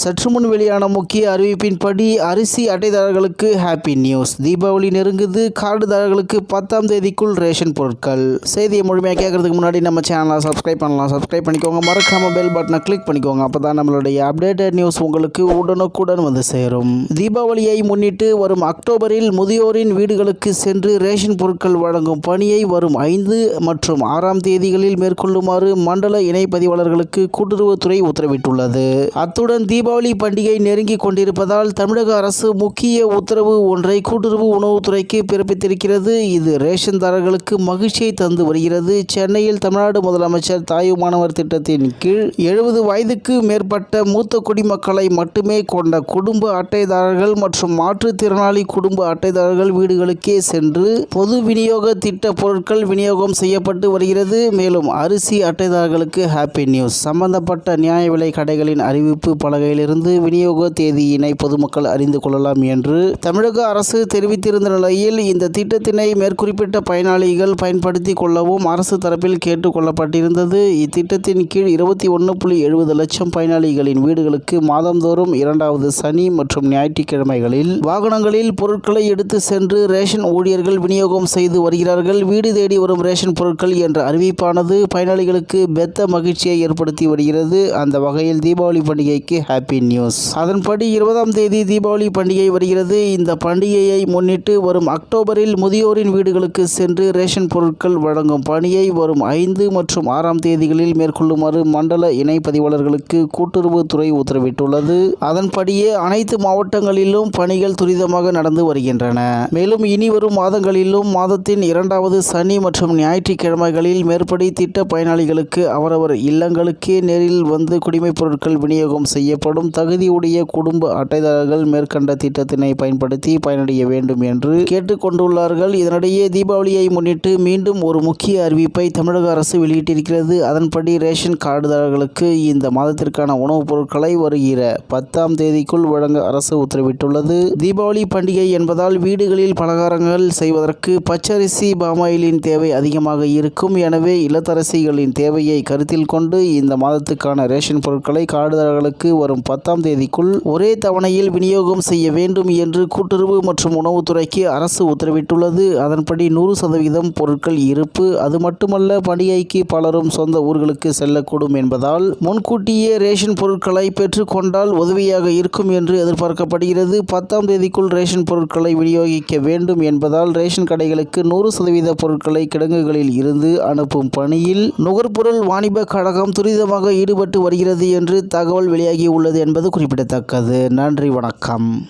சற்று முன் வெளியான முக்கிய அறிவிப்பின்படி அரிசி அட்டைதாரர்களுக்கு ஹாப்பி நியூஸ் தீபாவளி நெருங்குது. கார்டுதாரர்களுக்கு பத்தாம் தேதிக்குள் ரேஷன் பொருட்கள். செய்தியை முழுமையாக கேட்கறதுக்கு முன்னாடி நம்ம சேனலை சப்ஸ்கிரைப் பண்ணலாம். சப்ஸ்கிரைப் பண்ணிக்கோங்க. மறக்காம பெல் பட்டனை கிளிக் பண்ணிக்கோங்க. அப்போ தான் நம்மளுடைய அப்டேட்டட் நியூஸ் உங்களுக்கு உடனுக்குடன் வந்து சேரும். தீபாவளியை முன்னிட்டு வரும் அக்டோபரில் முதியோரின் வீடுகளுக்கு சென்று ரேஷன் பொருட்கள் வழங்கும் பணியை வரும் ஐந்து மற்றும் ஆறாம் தேதிகளில் மேற்கொள்ளுமாறு மண்டல இணைப்பதிவாளர்களுக்கு கூட்டுறவுத்துறை உத்தரவிட்டுள்ளது. அத்துடன் தீபாவளி பண்டிகை நெருங்கி கொண்டிருப்பதால் தமிழக அரசு முக்கிய உத்தரவு ஒன்றை கூட்டுறவு உணவுத்துறைக்கு பிறப்பித்திருக்கிறது. இது ரேஷன்தாரர்களுக்கு மகிழ்ச்சியை தந்து வருகிறது. சென்னையில் தமிழ்நாடு முதலமைச்சர் தாயுமானவர் திட்டத்தின் கீழ் எழுபது வயதுக்கு மேற்பட்ட மூத்த குடிமக்களை மட்டுமே கொண்ட குடும்ப அட்டைதாரர்கள் மற்றும் மாற்றுத்திறனாளி குடும்ப அட்டைதாரர்கள் வீடுகளுக்கே சென்று பொது விநியோக திட்ட பொருட்கள் விநியோகம் செய்யப்பட்டு வருகிறது. மேலும் அரிசி அட்டைதாரர்களுக்கு ஹாப்பி நியூஸ் சம்பந்தப்பட்ட நியாய விலை கடைகளின் அறிவிப்பு பலகையில் பலகையிலிருந்து விநியோக தேதியினை பொதுமக்கள் அறிந்து கொள்ளலாம் என்று தமிழக அரசு தெரிவித்திருந்த நிலையில் இந்த திட்டத்தினை மேற்குறிப்பிட்ட பயனாளிகள் பயன்படுத்தி கொள்ளவும் அரசு தரப்பில் கேட்டுக் கொள்ளப்பட்டிருந்தது. இத்திட்டத்தின் கீழ் இருபத்தி ஒன்று புள்ளி எழுபது லட்சம் பயனாளிகளின் வீடுகளுக்கு மாதந்தோறும் இரண்டாவது சனி மற்றும் ஞாயிற்றுக்கிழமைகளில் வாகனங்களில் பொருட்களை எடுத்து சென்று ரேஷன் ஊழியர்கள் விநியோகம் செய்து வருகிறார்கள். வீடு தேடி வரும் ரேஷன் பொருட்கள் என்ற அறிவிப்பானது பயனாளிகளுக்கு பெத்த மகிழ்ச்சியை ஏற்படுத்தி வருகிறது. அந்த வகையில் தீபாவளி பண்டிகைக்கு ஹாப்பி நியூஸ். அதன்படி இருபதாம் தேதி தீபாவளி பண்டிகை வருகிறது. இந்த பண்டிகையை முன்னிட்டு வரும் அக்டோபரில் முதியோரின் வீடுகளுக்கு சென்று ரேஷன் பொருட்கள் வழங்கும் பணியை வரும் ஐந்து மற்றும் ஆறாம் தேதிகளில் மேற்கொள்ளுமாறு மண்டல இணை பதிவாளர்களுக்கு கூட்டுறவுத்துறை உத்தரவிட்டுள்ளது. அதன்படியே அனைத்து மாவட்டங்களிலும் பணிகள் துரிதமாக நடந்து வருகின்றன. மேலும் இனி வரும் மாதங்களிலும் மாதத்தின் இரண்டாவது சனி மற்றும் ஞாயிற்றுக்கிழமைகளில் மேற்படி திட்ட பயனாளிகளுக்கு அவரவர் இல்லங்களுக்கே நேரில் வந்து குடிமைப் பொருட்கள் விநியோகம் செய்யப்படும். தகுதியுடைய குடும்ப அட்டைதாரர்கள் மேற்கண்ட திட்டத்தினை பயன்படுத்தி பயனடைய வேண்டும் என்று கேட்டுக்கொண்டுள்ளார்கள். இதனிடையே தீபாவளியை முன்னிட்டு மீண்டும் ஒரு முக்கிய அறிவிப்பை தமிழக அரசு வெளியிட்டிருக்கிறது. அதன்படி ரேஷன் கார்டுதாரர்களுக்கு இந்த மாதத்திற்கான உணவுப் பொருட்களை வருகிற பத்தாம் தேதிக்குள் வழங்க அரசு உத்தரவிட்டுள்ளது. தீபாவளி பண்டிகை என்பதால் வீடுகளில் பலகாரங்கள் செய்வதற்கு பச்சரிசி பாமாயிலின் தேவை அதிகமாக இருக்கும். எனவே இல்லத்தரசிகளின் தேவையை கருத்தில் கொண்டு இந்த மாதத்துக்கான ரேஷன் பொருட்களை கார்டுதாரர்களுக்கு வரும் பத்தாம் தேதிக்குள் ஒரே தவணையில் விநியோகம் செய்ய வேண்டும் என்று கூட்டுறவு மற்றும் உணவுத்துறைக்கு அரசு உத்தரவிட்டுள்ளது. அதன்படி நூறு சதவீதம் பொருட்கள் இருப்பு. அது மட்டுமல்ல பண்டிகைக்கு பலரும் சொந்த ஊர்களுக்கு செல்லக்கூடும் என்பதால் முன்கூட்டியே ரேஷன் பொருட்களை பெற்றுக்கொண்டால் உதவியாக இருக்கும் என்று எதிர்பார்க்கப்படுகிறது. பத்தாம் தேதிக்குள் ரேஷன் பொருட்களை விநியோகிக்க வேண்டும் என்பதால் ரேஷன் கடைகளுக்கு நூறு சதவீத பொருட்களை கிடங்குகளில் இருந்து அனுப்பும் பணியில் நுகர்பொருள் வாணிப கழகம் துரிதமாக ஈடுபட்டு வருகிறது என்று தகவல் வெளியாகியுள்ளது. உள்ளது என்பது குறிப்பிடத்தக்கது. நன்றி வணக்கம்.